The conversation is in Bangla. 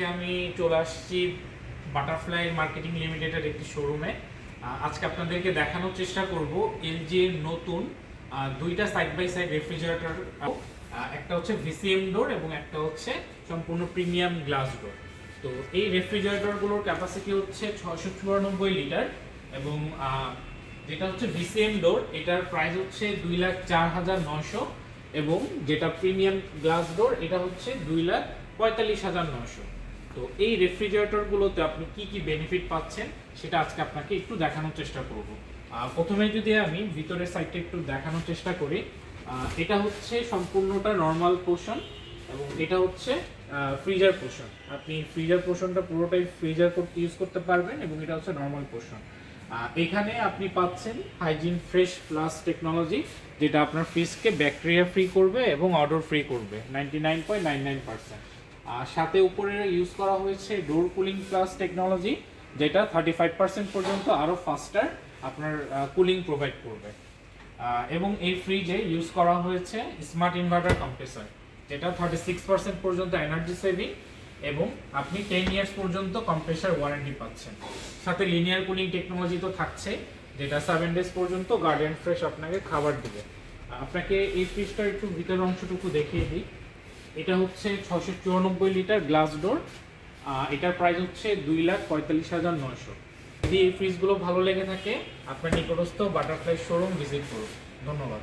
আজকে আমি চলে আসছি বাটারফ্লাই মার্কেটিং লিমিটেডের একটি শোরুমে আজকে আপনাদেরকে দেখানোর চেষ্টা করব এর নতুন দুইটা সাইড বাই সাইড রেফ্রিজারেটর একটা হচ্ছে ভিসিএম ডোর এবং একটা হচ্ছে সম্পূর্ণ প্রিমিয়াম গ্লাস ডোর তো এই রেফ্রিজারেটরগুলোর ক্যাপাসিটি হচ্ছে ছয়শো চুরানব্বই লিটার এবং যেটা হচ্ছে ভিসিএম ডোর এটার প্রাইস হচ্ছে দুই লাখ চার হাজার নশো এবং যেটা প্রিমিয়াম গ্লাস ডোর এটা হচ্ছে দুই লাখ পঁয়তাল্লিশ হাজার নশো তো এই রেফ্রিজারেটরগুলোতে আপনি কি কি বেনিফিট পাচ্ছেন, সেটা আজকে আপনাকে একটু দেখানোর চেষ্টা করব। প্রথমে যদি আমি ভিতরের সাইডটা একটু দেখানোর চেষ্টা করি এটা হচ্ছে সম্পূর্ণটা নর্মাল পোর্শন এবং এটা হচ্ছে ফ্রিজার পোর্শন আপনি ফ্রিজার পোর্শনটা পুরোটাই ফ্রিজার করতে ইউজ করতে পারবেন এবং এটা হচ্ছে নর্মাল পোর্শন এখানে আপনি পাচ্ছেন হাইজিন ফ্রেশ প্লাস টেকনোলজি যেটা আপনার ফ্রিজকে ব্যাকটেরিয়া ফ্রি করবে এবং অর্ডার ফ্রি করবে ninety nine point nine nine percent আর সাথে উপরে ইউজ করা হয়েছে ডোর কুলিং প্লাস টেকনোলজি যেটা থার্টি ফাইভ পার্সেন্ট পর্যন্ত আরও ফাস্টার আপনার কুলিং প্রোভাইড করবে। এবং এই ফ্রিজে ইউজ করা হয়েছে স্মার্ট ইনভার্টার কম্প্রেসার যেটা থার্টি সিক্স পার্সেন্ট পর্যন্ত এনার্জি সেভিং এবং আপনি টেন ইয়ার্স পর্যন্ত কম্প্রেসার ওয়ারেন্টি পাচ্ছেন। সাথে লিনিয়ার কুলিং টেকনোলজি তো থাকছে, যেটা সেভেন ডেজ পর্যন্ত গার্ডেন ফ্রেশ আপনাকে খাবার দিবে। আপনাকে এই ফ্রিজটার একটু ভিতরের অংশটুকু দেখিয়ে দিই। এটা হচ্ছে ছশো চুরানব্বই লিটার গ্লাস ডোর এটার প্রাইস হচ্ছে দুই লাখ পঁয়তাল্লিশ হাজার নয়শো। যদি এই ফ্রিজগুলো ভালো লেগে থাকে, আপনার নিকটস্থ বাটারফ্লাই শোরুম ভিজিট করুন। ধন্যবাদ।